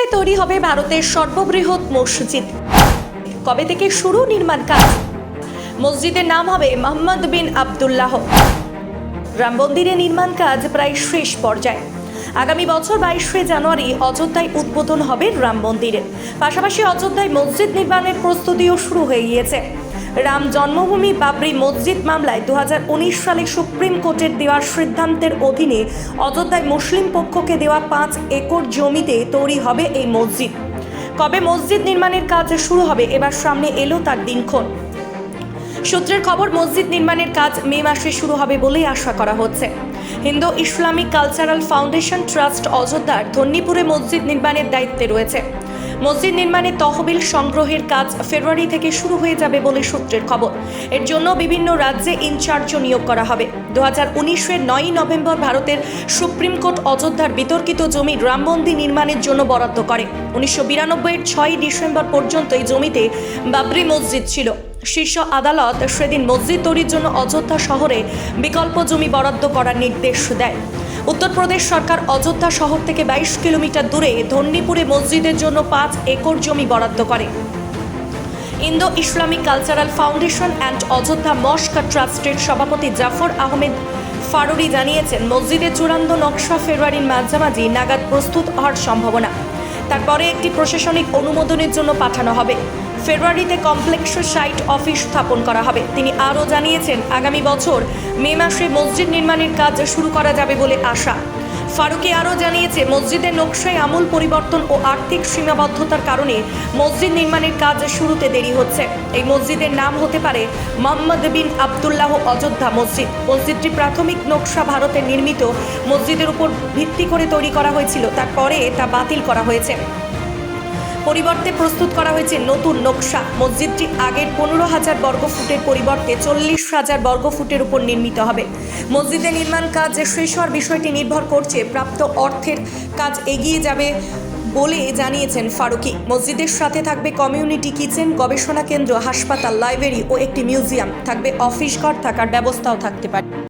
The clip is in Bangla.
অযোধ্যায় তৈরি হবে ভারতের সর্ববৃহৎ মসজিদ। কবে থেকে শুরু নির্মাণ কাজ? মসজিদের নাম হবে মোহাম্মদ বিন আবদুল্লাহ। রাম মন্দিরের নির্মাণ কাজ প্রায় শেষ পর্যায়ে। আগামী বছর বাইশে জানুয়ারি অযোধ্যায় উদ্বোধন হবে রাম মন্দিরের পাশাপাশি অযোধ্যায় মসজিদ নির্মাণের প্রস্তুতিও শুরু হয়ে গিয়েছে। রাম জন্মভূমি বাবরি মসজিদ মামলায় দু হাজার উনিশ সালে সুপ্রিম কোর্টের দেওয়া সিদ্ধান্তের অধীনে অযোধ্যায় মুসলিম পক্ষকে দেওয়া পাঁচ একর জমিতে তৈরি হবে এই মসজিদ। কবে মসজিদ নির্মাণের কাজ শুরু হবে এবার সামনে এলো তার দিনক্ষণ। সূত্রের খবর, মসজিদ নির্মাণের কাজ মে মাসে শুরু হবে বলেই আশা করা হচ্ছে। Indo Islamic cultural foundation trust অযোধ্যার ধন্যীপুরে মসজিদ নির্মাণের দায়িত্বে রয়েছে। মসজিদ নির্মাণে তহবিল সংগ্রহের কাজ ফেব্রুয়ারি থেকে শুরু হয়ে যাবে বলে সূত্রের খবর। এর জন্য বিভিন্ন রাজ্যে ইনচার্জও নিয়োগ করা হবে। দু হাজার উনিশের নয়ই নভেম্বর ভারতের সুপ্রিম কোর্ট অযোধ্যার বিতর্কিত জমি রাম মন্দির নির্মাণের জন্য বরাদ্দ করে। উনিশশো বিরানব্বইয়ের ছয়ই ডিসেম্বর পর্যন্ত এই জমিতে বাবরি মসজিদ ছিল। শীর্ষ আদালত সেদিন মসজিদ তৈরির জন্য অযোধ্যা শহরে বিকল্প জমি বরাদ্দ করার নির্দেশ দেয়। উত্তরপ্রদেশ সরকার অযোধ্যা শহর থেকে বাইশ কিলোমিটার দূরে ধন্যীপুরে মসজিদের জন্য পাঁচ একর জমি বরাদ্দ করে। Indo Islamic cultural foundation and Ayodhya mosque ট্রাস্টের সভাপতি জাফর আহমেদ ফারুরি জানিয়েছেন, মসজিদের চূড়ান্ত নকশা ফেব্রুয়ারির মাঝামাঝি নাগাদ প্রস্তুত হওয়ার সম্ভাবনা। তারপরে একটি প্রশাসনিক অনুমোদনের জন্য পাঠানো হবে। ফেব্রুয়ারিতে কমপ্লেক্স সাইট অফিস স্থাপন করা হবে। তিনি আরও জানিয়েছেন, আগামী বছর মে মাসে মসজিদ নির্মাণের কাজ শুরু করা যাবে বলে আশা। ফারুকি আরও জানিয়েছে, মসজিদের নকশায় আমূল পরিবর্তন ও আর্থিক সীমাবদ্ধতার কারণে মসজিদ নির্মাণের কাজ শুরুতে দেরি হচ্ছে। এই মসজিদের নাম হতে পারে মোহাম্মদ বিন আবদুল্লাহ অযোধ্যা মসজিদ। মসজিদটি প্রাথমিক নকশা ভারতে নির্মিত। মসজিদের উপর ভিত্তি করে তৈরি করা হয়েছিল, তারপরে তা বাতিল করা হয়েছে। পরিবর্তে প্রস্তুত করা হয়েছে নতুন নকশা। মসজিদটি আগের পনেরো হাজার বর্গফুটের পরিবর্তে চল্লিশ হাজার বর্গফুটের উপর নির্মিত হবে। মসজিদের নির্মাণ কাজ শেষ হওয়ার বিষয়টি নির্ভর করছে প্রাপ্ত অর্থের কাজ এগিয়ে যাবে বলে জানিয়েছেন ফারুকি। মসজিদের সাথে থাকবে কমিউনিটি কিচেন, গবেষণা কেন্দ্র, হাসপাতাল, লাইব্রেরি ও একটি মিউজিয়াম। থাকবে অফিস ঘর, থাকার ব্যবস্থাও থাকতে পারে।